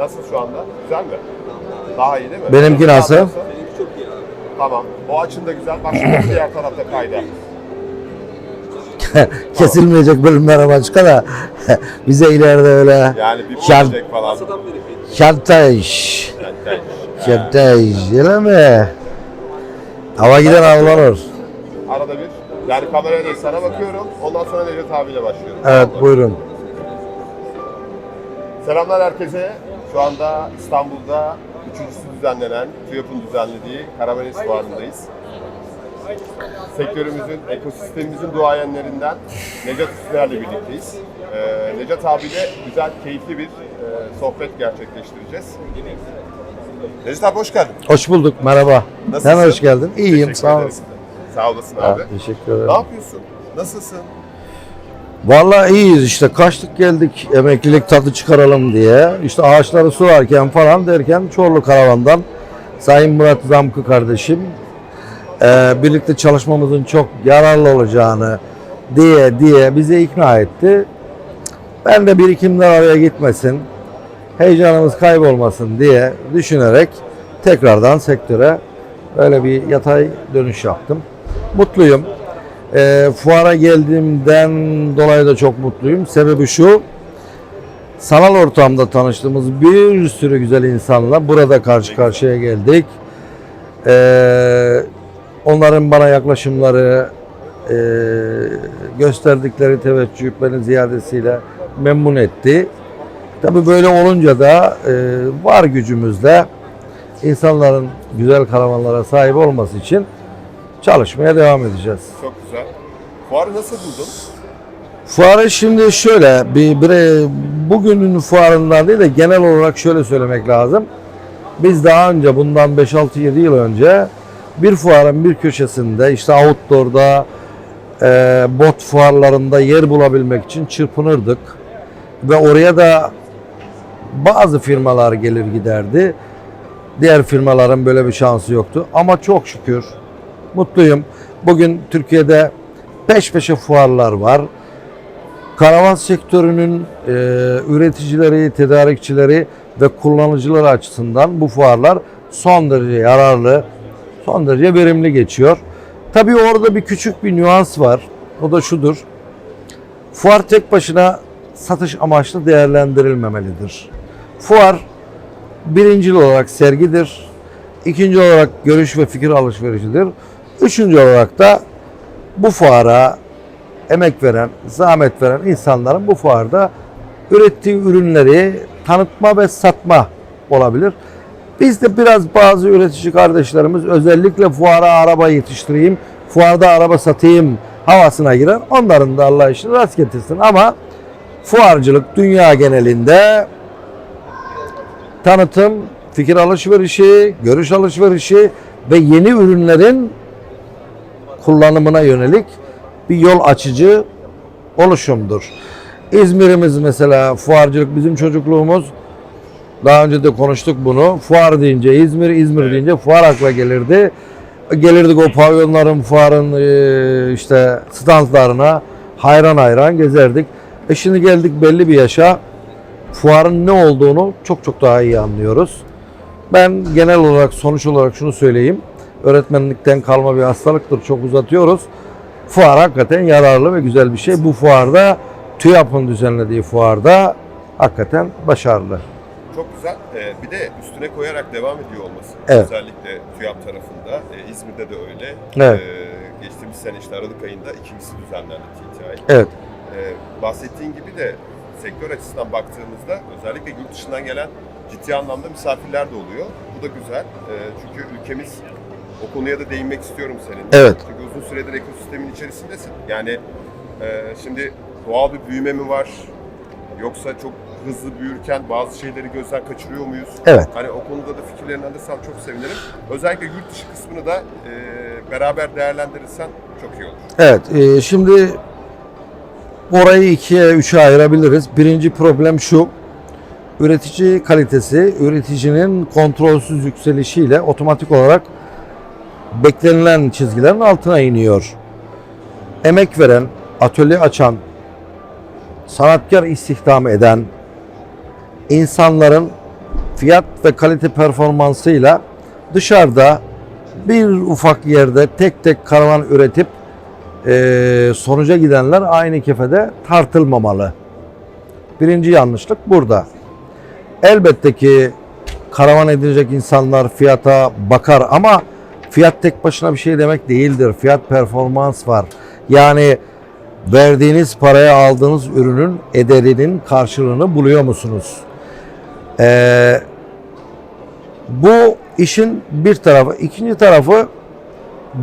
Nasıl şu anda? Güzel mi? Daha iyi değil mi? Benimki nasıl? Benimki çok iyi abi. Tamam. O açın da güzel. Bak şimdi diğer tarafta kaydı. Kesilmeyecek bölümler başka da bize ileride öyle Yani bir Şan- project falan. Masadan beri kayıt. şantaj, Yani, şantaj öyle mi? Hava giden avlanır. Arada bir. Yani kameraya da sana bakıyorum. Ondan sonra Necdet abiyle başlıyorum. Evet buyurun. Selamlar herkese. Şu anda İstanbul'da üçüncüsü düzenlenen, TÜYAP'ın düzenlediği Karamelis Fuarı'ndayız. Sektörümüzün, ekosistemimizin duayenlerinden Necat Üstüner'le birlikteyiz. Ee, Necat abiyle güzel, keyifli bir e, sohbet gerçekleştireceğiz. Necat abi hoş geldin. Hoş bulduk merhaba. Nasılsın? Sen hoş geldin. İyiyim Teşekkür sağ olasın. Sağ olasın Ha, abi. teşekkür Ne ederim. yapıyorsun? Nasılsın? Vallahi iyiyiz işte kaçtık geldik emeklilik tadı çıkaralım diye. İşte ağaçları sularken falan derken Çorlu Karavan'dan Sayın Murat Zamkı kardeşim eee, birlikte çalışmamızın çok yararlı olacağını diye diye bizi ikna etti. Ben de birikimler araya gitmesin, heyecanımız kaybolmasın diye düşünerek tekrardan sektöre böyle bir yatay dönüş yaptım. Mutluyum. E, fuara geldiğimden dolayı da çok mutluyum. Sebebi şu, sanal ortamda tanıştığımız bir sürü güzel insanla burada karşı karşıya geldik. E, onların bana yaklaşımları, e, gösterdikleri teveccüh beni ziyadesiyle memnun etti. Tabii böyle olunca da e, var gücümüzle insanların güzel karavanlara sahip olması için çalışmaya devam edeceğiz. Çok güzel. Fuarı nasıl buldun? Fuarı şimdi şöyle bir, bir bugünün fuarından değil de genel olarak şöyle söylemek lazım. Biz daha önce bundan 5-6-7 yıl önce bir fuarın bir köşesinde işte outdoor'da e, bot fuarlarında yer bulabilmek için çırpınırdık. Ve oraya da bazı firmalar gelir giderdi. Diğer firmaların böyle bir şansı yoktu. Ama çok şükür mutluyum. Bugün Türkiye'de peş peşe fuarlar var. Karavan sektörünün e, üreticileri, tedarikçileri ve kullanıcıları açısından bu fuarlar son derece yararlı, son derece verimli geçiyor. Tabii orada bir küçük bir nüans var. O da şudur. Fuar tek başına satış amaçlı değerlendirilmemelidir. Fuar birincil olarak sergidir. İkinci olarak görüş ve fikir alışverişidir. Üçüncü olarak da bu fuara emek veren, zahmet veren insanların bu fuarda ürettiği ürünleri tanıtma ve satma olabilir. Biz de biraz bazı üretici kardeşlerimiz özellikle fuara araba yetiştireyim, fuarda araba satayım havasına girer. Onların da Allah işini rast getirsin ama fuarcılık dünya genelinde tanıtım, fikir alışverişi, görüş alışverişi ve yeni ürünlerin kullanımına yönelik bir yol açıcı oluşumdur. İzmir'imiz mesela fuarcılık bizim çocukluğumuz. Daha önce de konuştuk bunu. Fuar deyince İzmir, İzmir Evet. deyince fuar akla gelirdi. Gelirdik o pavyonların, fuarın e, işte standlarına hayran hayran gezerdik. E şimdi geldik belli bir yaşa. Fuarın ne olduğunu çok çok daha iyi anlıyoruz. Ben genel olarak sonuç olarak şunu söyleyeyim. Öğretmenlikten kalma bir hastalıktır. Çok uzatıyoruz. Fuar hakikaten yararlı ve güzel bir şey. Bu fuarda TÜYAP'ın düzenlediği fuarda hakikaten başarılı. Çok güzel. Ee, bir de üstüne koyarak devam ediyor olması. Evet. Özellikle TÜYAP tarafında. Ee, İzmir'de de öyle. Evet. Ee, geçtiğimiz sene işte Aralık ayında ikincisi düzenlendi TTI. Evet. Ee, bahsettiğin gibi de sektör açısından baktığımızda özellikle yurt dışından gelen ciddi anlamda misafirler de oluyor. Bu da güzel. Ee, çünkü ülkemiz o konuya da değinmek istiyorum seninle. Evet. Çünkü uzun süredir ekosistemin içerisindesin. Yani e, şimdi doğal bir büyüme mi var? Yoksa çok hızlı büyürken bazı şeyleri gözden kaçırıyor muyuz? Evet. Hani o konuda da fikirlerini alırsan çok sevinirim. Özellikle yurt dışı kısmını da e, beraber değerlendirirsen çok iyi olur. Evet. e, şimdi orayı ikiye, üçe ayırabiliriz. Birinci problem şu. Üretici kalitesi, üreticinin kontrolsüz yükselişiyle otomatik olarak beklenilen çizgilerin altına iniyor. Emek veren, atölye açan, sanatkar istihdam eden insanların fiyat ve kalite performansıyla dışarıda bir ufak yerde tek tek karavan üretip eee, sonuca gidenler aynı kefede tartılmamalı. Birinci yanlışlık burada. Elbette ki karavan edilecek insanlar fiyata bakar ama fiyat tek başına bir şey demek değildir. Fiyat performans var. Yani verdiğiniz paraya aldığınız ürünün ederinin karşılığını buluyor musunuz? Ee, bu işin bir tarafı. ikinci tarafı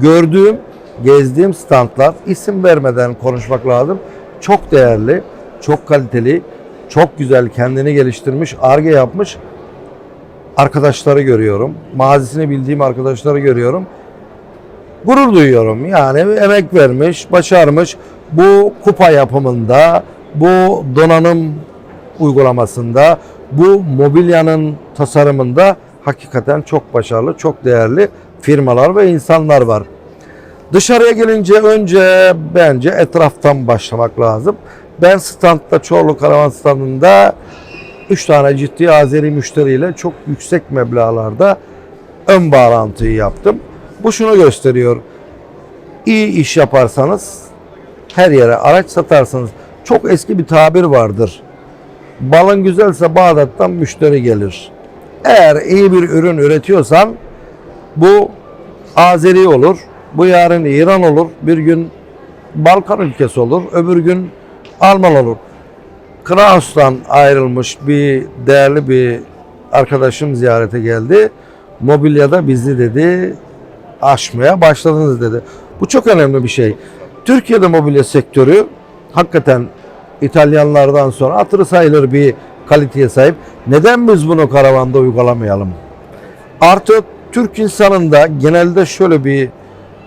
gördüğüm, gezdiğim standlar isim vermeden konuşmak lazım. Çok değerli, çok kaliteli, çok güzel kendini geliştirmiş, arge yapmış arkadaşları görüyorum. Mazisini bildiğim arkadaşları görüyorum. Gurur duyuyorum. Yani emek vermiş, başarmış. Bu kupa yapımında, bu donanım uygulamasında, bu mobilyanın tasarımında hakikaten çok başarılı, çok değerli firmalar ve insanlar var. Dışarıya gelince önce bence etraftan başlamak lazım. Ben standta Çorlu Karavan standında 3 tane ciddi Azeri müşteriyle çok yüksek meblağlarda ön bağlantıyı yaptım. Bu şunu gösteriyor. İyi iş yaparsanız her yere araç satarsanız çok eski bir tabir vardır. Balın güzelse Bağdat'tan müşteri gelir. Eğer iyi bir ürün üretiyorsan bu Azeri olur, bu yarın İran olur, bir gün Balkan ülkesi olur, öbür gün Alman olur. Kraus'tan ayrılmış bir değerli bir arkadaşım ziyarete geldi. Mobilyada bizi dedi aşmaya başladınız dedi. Bu çok önemli bir şey. Türkiye'de mobilya sektörü hakikaten İtalyanlardan sonra hatırı sayılır bir kaliteye sahip. Neden biz bunu karavanda uygulamayalım? Artı Türk insanında genelde şöyle bir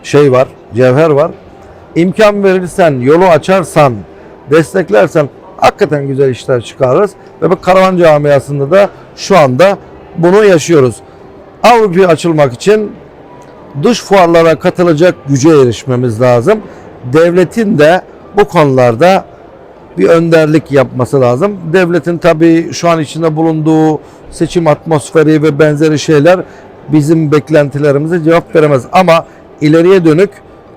şey var, cevher var. İmkan verirsen, yolu açarsan, desteklersen hakikaten güzel işler çıkarırız. Ve bu karavan camiasında da şu anda bunu yaşıyoruz. Avrupa'ya açılmak için dış fuarlara katılacak güce erişmemiz lazım. Devletin de bu konularda bir önderlik yapması lazım. Devletin tabii şu an içinde bulunduğu seçim atmosferi ve benzeri şeyler bizim beklentilerimize cevap veremez. Ama ileriye dönük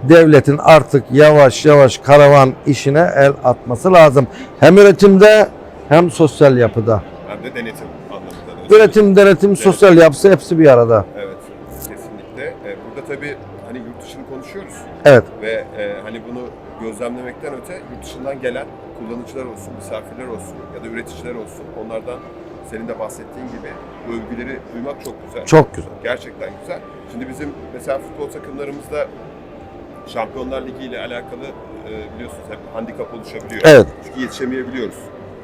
devletin artık yavaş yavaş karavan işine el atması lazım. Hem üretimde hem sosyal yapıda. Hem de denetim anlamında. da. Üretim, denetim, sosyal yapısı hepsi bir arada. Evet, kesinlikle. Ee, burada tabii hani yurt dışını konuşuyoruz Evet. ve e, hani bunu gözlemlemekten öte yurt dışından gelen kullanıcılar olsun, misafirler olsun ya da üreticiler olsun onlardan senin de bahsettiğin gibi övgüleri duymak çok güzel. Çok güzel. Gerçekten güzel. Şimdi bizim mesela futbol takımlarımızda Şampiyonlar Ligi ile alakalı e, biliyorsunuz hep handikap oluşabiliyor. Evet. Çünkü yetişemeyebiliyoruz.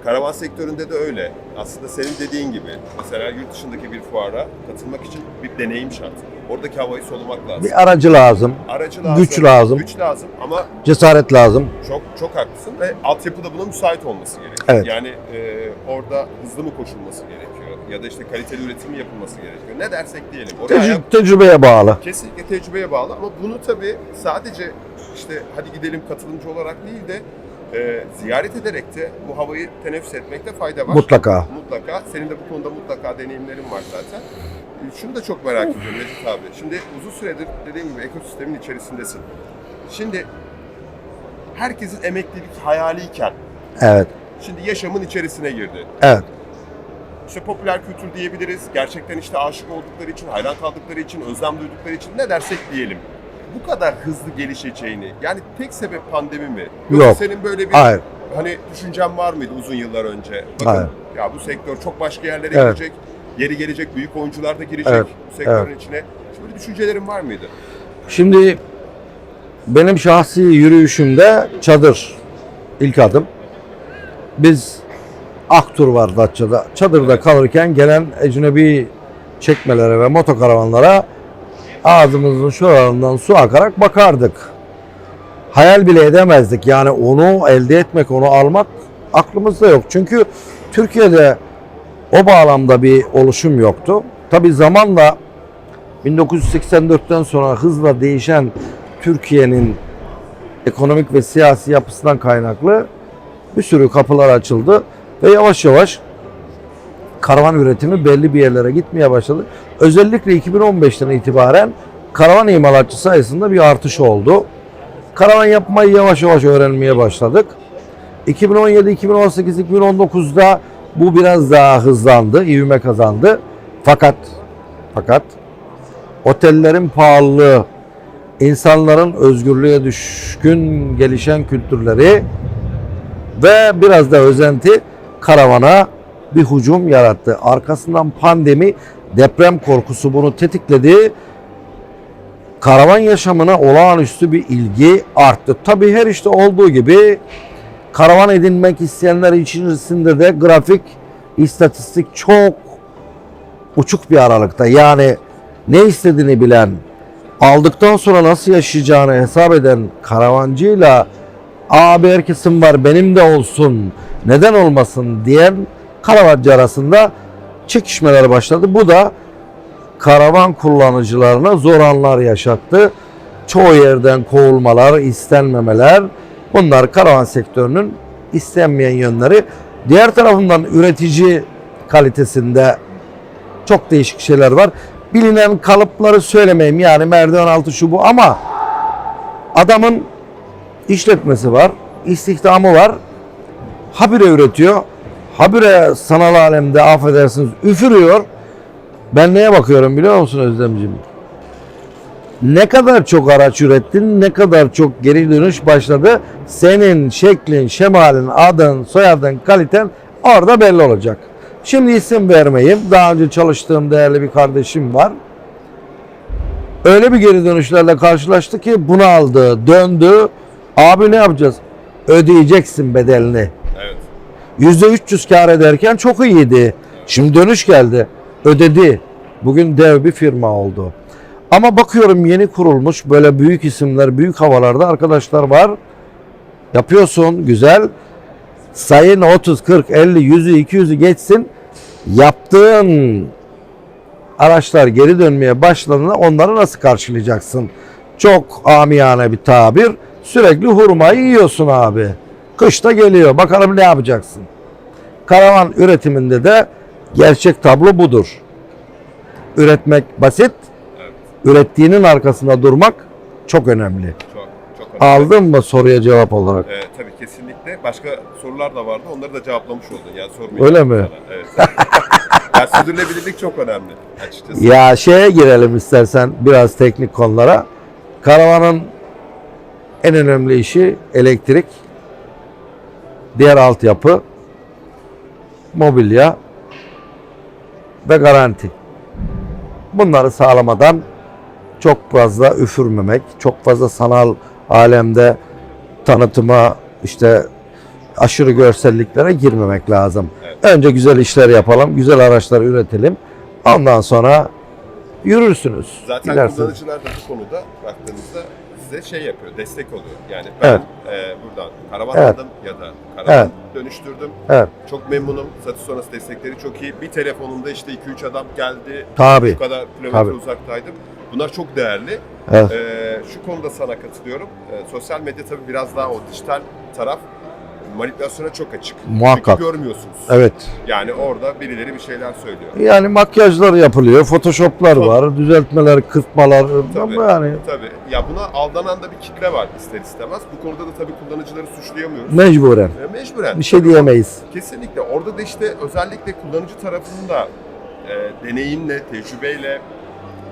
Karavan sektöründe de öyle. Aslında senin dediğin gibi mesela yurt dışındaki bir fuara katılmak için bir deneyim şart. Oradaki havayı solumak lazım. Bir aracı lazım, Aracı lazım. güç lazım. Güç lazım ama cesaret lazım. çok çok haklısın ve altyapı da buna müsait olması gerekiyor. Evet. Yani e, orada hızlı mı koşulması gerekiyor ya da işte kaliteli üretim mi yapılması gerekiyor. Ne dersek diyelim. Oraya Tecrü- tecrübeye bağlı. Kesinlikle tecrübeye bağlı ama bunu tabii sadece işte hadi gidelim katılımcı olarak değil de e, ziyaret ederek de bu havayı teneffüs etmekte fayda var. Mutlaka. Mutlaka. Senin de bu konuda mutlaka deneyimlerin var zaten. E, Şunu da çok merak ediyorum Necip abi. Şimdi uzun süredir dediğim gibi ekosistemin içerisindesin. Şimdi herkesin emeklilik hayaliyken Evet. şimdi yaşamın içerisine girdi. Evet. İşte popüler kültür diyebiliriz. Gerçekten işte aşık oldukları için, hayran kaldıkları için, özlem duydukları için ne dersek diyelim. Bu kadar hızlı gelişeceğini, yani tek sebep pandemi mi? Yoksa Yok. senin böyle bir Hayır. hani düşüncen var mıydı uzun yıllar önce? Bakın Hayır. ya bu sektör çok başka yerlere Evet. girecek. Yeri gelecek büyük oyuncular da girecek Evet, bu sektörün içine. Şimdi böyle düşüncelerin var mıydı? Şimdi benim şahsi yürüyüşümde çadır ilk adım. Biz Aktur var Datça'da. Çadırda kalırken gelen ecnebi çekmelere ve motokaravanlara ağzımızın şuralarından su akarak bakardık. Hayal bile edemezdik. Yani onu elde etmek, onu almak aklımızda yok. Çünkü Türkiye'de o bağlamda bir oluşum yoktu. Tabi zamanla 1984'ten sonra hızla değişen Türkiye'nin ekonomik ve siyasi yapısından kaynaklı bir sürü kapılar açıldı ve yavaş yavaş karavan üretimi belli bir yerlere gitmeye başladı. Özellikle 2015'ten itibaren karavan imalatçı sayısında bir artış oldu. Karavan yapmayı yavaş yavaş öğrenmeye başladık. 2017, 2018, 2019'da bu biraz daha hızlandı, ivme kazandı. Fakat fakat otellerin pahalılığı, insanların özgürlüğe düşkün gelişen kültürleri ve biraz da özenti karavana bir hücum yarattı. Arkasından pandemi, deprem korkusu bunu tetikledi. Karavan yaşamına olağanüstü bir ilgi arttı. Tabii her işte olduğu gibi karavan edinmek isteyenler içerisinde de grafik, istatistik çok uçuk bir aralıkta. Yani ne istediğini bilen, aldıktan sonra nasıl yaşayacağını hesap eden karavancıyla abi herkesin var benim de olsun neden olmasın diyen karavancı arasında çekişmeler başladı. Bu da karavan kullanıcılarına zor anlar yaşattı. Çoğu yerden kovulmalar, istenmemeler bunlar karavan sektörünün istenmeyen yönleri. Diğer tarafından üretici kalitesinde çok değişik şeyler var. Bilinen kalıpları söylemeyeyim yani merdiven altı şu bu ama adamın işletmesi var, istihdamı var. Habire üretiyor. Habire sanal alemde affedersiniz üfürüyor. Ben neye bakıyorum biliyor musun Özlemciğim? Ne kadar çok araç ürettin, ne kadar çok geri dönüş başladı. Senin şeklin, şemalin, adın, soyadın, kaliten orada belli olacak. Şimdi isim vermeyeyim. Daha önce çalıştığım değerli bir kardeşim var. Öyle bir geri dönüşlerle karşılaştı ki bunu aldı, döndü. Abi ne yapacağız? Ödeyeceksin bedelini. Evet. %300 kar ederken çok iyiydi. Şimdi dönüş geldi. Ödedi. Bugün dev bir firma oldu. Ama bakıyorum yeni kurulmuş böyle büyük isimler, büyük havalarda arkadaşlar var. Yapıyorsun güzel. Sayın 30, 40, 50, 100'ü, 200'ü geçsin. Yaptığın araçlar geri dönmeye başladığında onları nasıl karşılayacaksın? Çok amiyane bir tabir. Sürekli hurmayı yiyorsun abi. Kışta geliyor. Bakalım ne yapacaksın? Karavan üretiminde de gerçek tablo budur. Üretmek basit. Evet. Ürettiğinin arkasında durmak çok önemli. Çok çok önemli. Aldın mı soruya cevap olarak? Ee, tabii kesinlikle. Başka sorular da vardı. Onları da cevaplamış oldun. Yani sormayacağım Öyle mi? sana. Evet. yani sürdürülebilirlik çok önemli açıkçası. Ya şeye girelim istersen biraz teknik konulara. Karavanın en önemli işi elektrik, diğer altyapı, mobilya ve garanti. Bunları sağlamadan çok fazla üfürmemek, çok fazla sanal alemde tanıtıma işte aşırı görselliklere girmemek lazım. Evet. Önce güzel işler yapalım, güzel araçlar üretelim. Ondan sonra yürürsünüz. Zaten gidersiniz. kullanıcılar da bu konuda baktığınızda size şey yapıyor, destek oluyor. Yani ben Evet. e, buradan karavan Evet. aldım ya da karavan Evet. dönüştürdüm. Evet, Çok memnunum. Satış sonrası destekleri çok iyi. Bir telefonumda işte 2-3 adam geldi. tabii. Bu kadar kilometre Tabii. uzaktaydım. Bunlar çok değerli. Evet. Ee, şu konuda sana katılıyorum. Ee, sosyal medya tabii biraz daha o dijital taraf manipülasyona çok açık. Muhakkak. Çünkü görmüyorsunuz. Evet. Yani orada birileri bir şeyler söylüyor. Yani makyajlar yapılıyor, photoshoplar Tabii. var, düzeltmeler, kırpmalar. Tabii. Yani Tabii. Ya buna aldanan da bir kitle var ister istemez. Bu konuda da tabii kullanıcıları suçlayamıyoruz. mecburen. Ee, Mecburen. Bir şey diyemeyiz. Kesinlikle. Orada da işte özellikle kullanıcı tarafının da e, deneyimle, tecrübeyle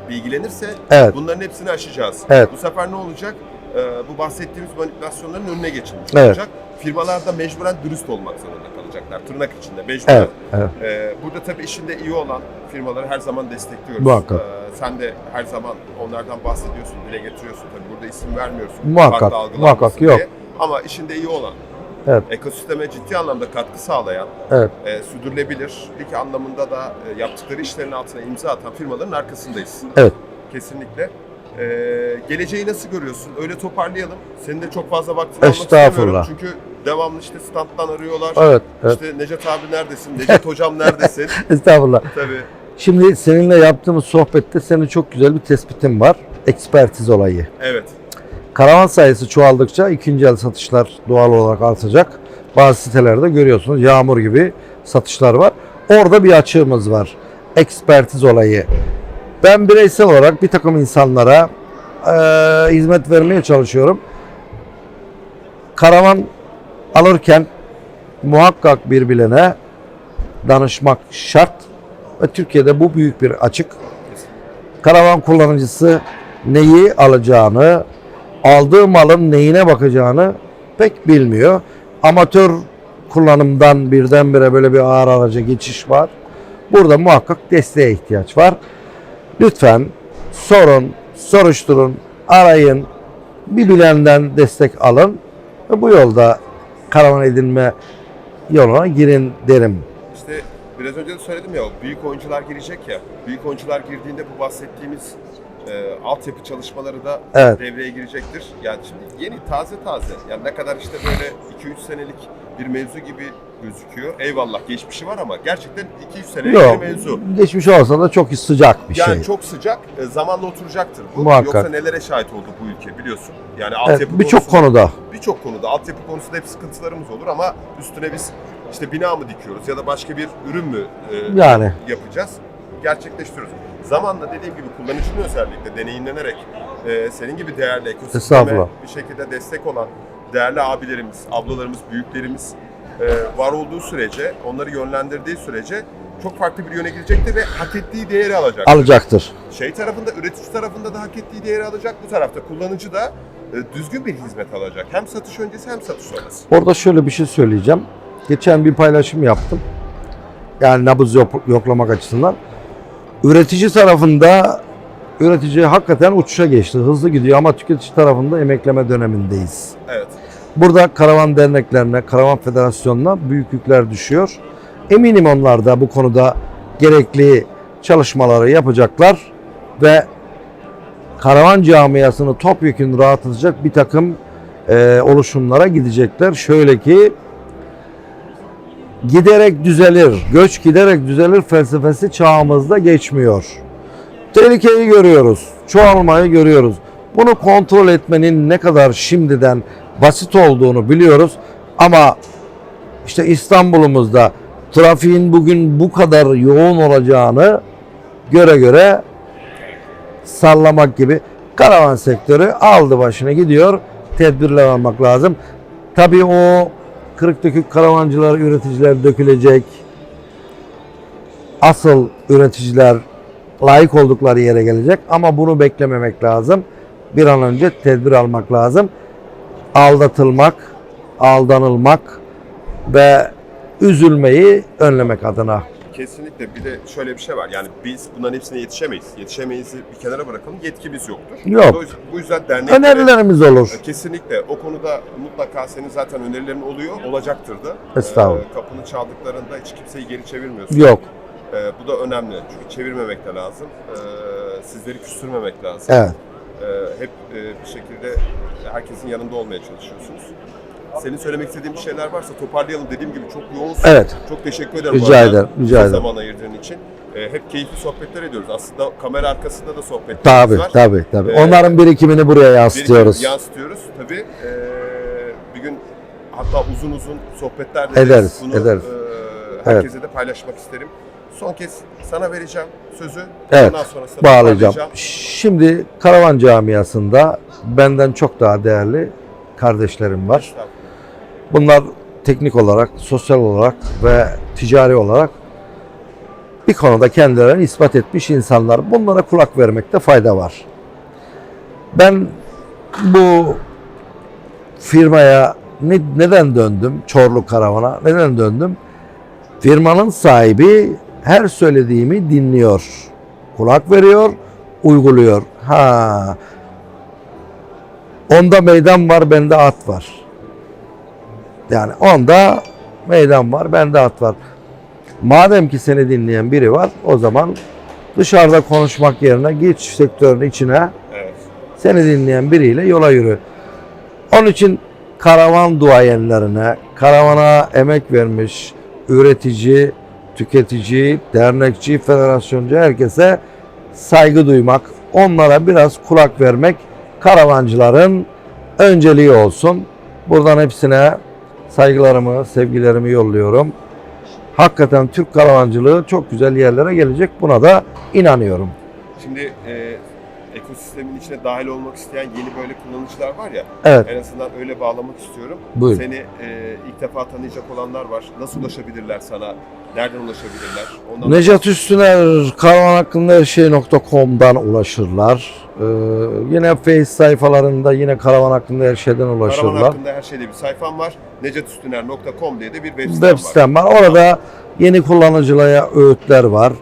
bilgilenirse Evet. bunların hepsini aşacağız. Evet. Bu sefer ne olacak? E, bu bahsettiğimiz manipülasyonların önüne geçilmiş Evet. olacak. Firmalar da mecburen dürüst olmak zorunda kalacaklar. Tırnak içinde mecburen. Evet, evet. E, burada tabii işinde iyi olan firmaları her zaman destekliyoruz. Muhakkak. E, sen de her zaman onlardan bahsediyorsun, dile getiriyorsun. Tabii burada isim vermiyorsun. Muhakkak, muhakkak, yok. diye. Ama işinde iyi olan, Evet. ekosisteme ciddi anlamda katkı sağlayan, Evet. e, sürdürülebilirlik anlamında da e, yaptıkları işlerin altına imza atan firmaların arkasındayız. Evet. Kesinlikle. E, geleceği nasıl görüyorsun? Öyle toparlayalım. Senin de çok fazla vaktini almak istemiyorum. Çünkü devamlı işte standtan arıyorlar. Evet, evet. İşte Necdet abi neredesin? Necdet hocam neredesin? Estağfurullah. Tabii. Şimdi seninle yaptığımız sohbette senin çok güzel bir tespitin var. Ekspertiz olayı. Evet. Karavan sayısı çoğaldıkça ikinci el satışlar doğal olarak artacak. Bazı sitelerde görüyorsunuz yağmur gibi satışlar var. Orada bir açığımız var. Ekspertiz olayı. Ben bireysel olarak bir takım insanlara eee, hizmet vermeye çalışıyorum. Karavan alırken muhakkak birbirine danışmak şart ve Türkiye'de bu büyük bir açık. Karavan kullanıcısı neyi alacağını, aldığı malın neyine bakacağını pek bilmiyor. Amatör kullanımdan birdenbire böyle bir ağır araca geçiş var. Burada muhakkak desteğe ihtiyaç var. Lütfen sorun, soruşturun, arayın, bir bilenden destek alın ve bu yolda karavan edinme yoluna girin derim. İşte biraz önce de söyledim ya büyük oyuncular girecek ya. Büyük oyuncular girdiğinde bu bahsettiğimiz e, altyapı çalışmaları da Evet. devreye girecektir. Yani şimdi yeni taze taze. Yani ne kadar işte böyle 2-3 senelik bir mevzu gibi gözüküyor. Eyvallah geçmişi var ama gerçekten 2-3 senelik Yok, bir mevzu. geçmiş olsa da çok sıcak bir Yani şey. çok sıcak, e, zamanla oturacaktır bu. Muhakkak. Yoksa nelere şahit oldu bu ülke biliyorsun. Yani Evet, altyapı Birçok konusunda- konuda. birçok konuda altyapı konusunda hep sıkıntılarımız olur ama üstüne biz işte bina mı dikiyoruz ya da başka bir ürün mü e, Yani. yapacağız, gerçekleştiriyoruz. Zamanla dediğim gibi kullanıcının özellikle deneyimlenerek e, senin gibi değerli ekosisteme Estağfurullah. bir şekilde destek olan değerli abilerimiz, ablalarımız, büyüklerimiz var olduğu sürece, onları yönlendirdiği sürece çok farklı bir yöne girecektir ve hak ettiği değeri alacak. Alacaktır. Şey tarafında, üretici tarafında da hak ettiği değeri alacak, bu tarafta kullanıcı da e, düzgün bir hizmet alacak. Hem satış öncesi hem satış sonrası. Orada şöyle bir şey söyleyeceğim. Geçen bir paylaşım yaptım. Yani nabız yok- yoklamak açısından. Üretici tarafında üretici hakikaten uçuşa geçti. Hızlı gidiyor ama tüketici tarafında emekleme dönemindeyiz. Evet. Burada karavan derneklerine, karavan federasyonuna büyük yükler düşüyor. Eminim onlar da bu konuda gerekli çalışmaları yapacaklar ve karavan camiasını topyekun rahatlatacak bir takım e, oluşumlara gidecekler. Şöyle ki giderek düzelir, göç giderek düzelir felsefesi çağımızda geçmiyor. Tehlikeyi görüyoruz, çoğalmayı görüyoruz. Bunu kontrol etmenin ne kadar şimdiden basit olduğunu biliyoruz ama işte İstanbul'umuzda trafiğin bugün bu kadar yoğun olacağını göre göre sallamak gibi karavan sektörü aldı başına gidiyor. Tedbirler almak lazım. Tabii o kırık dökük karavancılar, üreticiler dökülecek. Asıl üreticiler layık oldukları yere gelecek ama bunu beklememek lazım. Bir an önce tedbir almak lazım. Aldatılmak, aldanılmak ve üzülmeyi önlemek adına. Kesinlikle bir de şöyle bir şey var. Yani biz bunların hepsine yetişemeyiz. Yetişemeyiz bir kenara bırakalım. Yetkimiz yoktur. Yok. O yüzden- Bu yüzden derneklere... Önerilerimiz olur. Kesinlikle. O konuda mutlaka senin zaten önerilerin oluyor. Olacaktır da. Estağfurullah. Ee, kapını çaldıklarında hiç kimseyi geri çevirmiyorsun. Yok. Ee, bu da önemli. Çünkü çevirmemek de lazım. Ee, sizleri küstürmemek lazım. Evet. Hep e, bir şekilde herkesin yanında olmaya çalışıyorsunuz. Senin söylemek istediğin bir şeyler varsa toparlayalım. Dediğim gibi çok yoğunsun. Evet. Çok teşekkür ederim. Rica ederim, rica ederim. zaman ayırdığın için. Ee, hep keyifli sohbetler ediyoruz. Aslında kamera arkasında da sohbetlerimiz Tabii var. tabii tabii. Ee, Onların birikimini buraya yansıtıyoruz. Bir gün yansıtıyoruz tabii. Ee, bir gün hatta uzun uzun sohbetler de Ederiz, Bunu, ederiz. e, herkese de paylaşmak isterim. Son kez sana vereceğim sözü. Evet, Ondan sonrasında Bağlayacağım. toparlayacağım. Şimdi karavan camiasında benden çok daha değerli kardeşlerim var. Bunlar teknik olarak, sosyal olarak ve ticari olarak bir konuda kendilerini ispat etmiş insanlar. Bunlara kulak vermekte fayda var. Ben bu firmaya ne- neden döndüm? Çorlu Karavan'a neden döndüm? Firmanın sahibi her söylediğimi dinliyor. Kulak veriyor, uyguluyor. Ha. Onda meydan var, bende at var. Yani onda meydan var, bende at var. Madem ki seni dinleyen biri var, o zaman dışarıda konuşmak yerine git şu sektörün içine, Evet. seni dinleyen biriyle yola yürü. Onun için karavan duayenlerine, karavana emek vermiş üretici, tüketici, dernekçi, federasyoncu herkese saygı duymak, onlara biraz kulak vermek karavancıların önceliği olsun. Buradan hepsine saygılarımı, sevgilerimi yolluyorum. hakikaten Türk karavancılığı çok güzel yerlere gelecek. Buna da inanıyorum. Şimdi e, ekosistemin içine dahil olmak isteyen yeni böyle kullanıcılar var ya, Evet, en azından öyle bağlamak istiyorum. buyurun. Seni e, ilk defa tanıyacak olanlar var. Nasıl ulaşabilirler sana? Nereden ulaşabilirler? Ondan Necat Üstüner karavan hakkında her şey.com'dan ulaşırlar. Ee, yine Face sayfalarında yine karavan hakkında her şeyden Karavan ulaşırlar. hakkında her şeyde bir sayfam var. necatüstüner.com diye de bir web sitem Web sitem var. Orada yeni kullanıcılara öğütler var.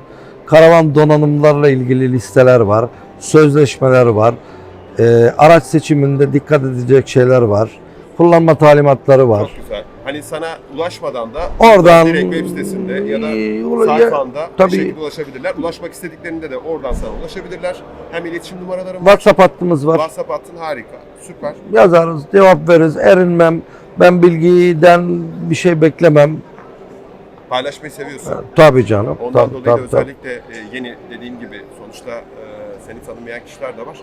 Karavan donanımlarla ilgili listeler var. Sözleşmeler var. Ee, araç seçiminde dikkat edecek şeyler var. Kullanma talimatları var. Çok güzel. Hani sana ulaşmadan da Oradan direkt web sitesinde ya da Ee, sayfanda tabii. bir şekilde ulaşabilirler. Ulaşmak istediklerinde de oradan sana ulaşabilirler. Hem iletişim numaralarım var. WhatsApp hattımız var. WhatsApp hattın harika. Süper. Yazarız, cevap veririz, erinmem. Ben bilgiden bir şey beklemem. Paylaşmayı seviyorsun. Tabii canım. Ondan tabii, dolayı tabii, da tabii. özellikle e, yeni dediğim gibi sonuçta e, seni tanımayan kişiler de var.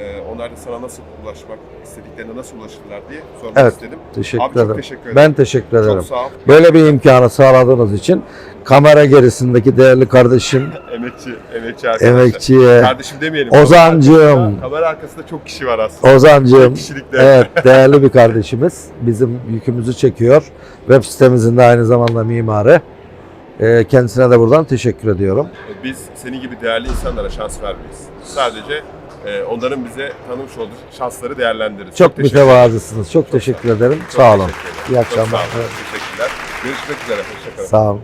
E, onlar da sana nasıl ulaşmak istediklerine nasıl ulaşırlar diye sormak Evet, istedim. Teşekkür Abi ederim. teşekkür ederim. Ben teşekkür ederim. Çok sağ ol. Böyle bir imkanı sağladığınız için kamera gerisindeki değerli kardeşim, Emekçi, emekçi arkadaşlar. emekçiye, Kardeşim demeyelim. Ozancığım. Kamera arkasında, çok kişi var aslında. Ozancığım, evet değerli bir kardeşimiz. Bizim yükümüzü çekiyor. Web sitemizin de aynı zamanda mimarı. Ee, Kendisine de buradan teşekkür ediyorum. Biz senin gibi değerli insanlara şans vermeyiz. Sadece e, onların bize tanımış olduğu şansları değerlendiririz. Çok ederim. mütevazısınız. Çok teşekkür ederim. Çok Sağ olun. teşekkür ederim. İyi Çok akşamlar. Sağ olun. Teşekkürler. Görüşmek üzere. Hoşçakalın. Sağ olun.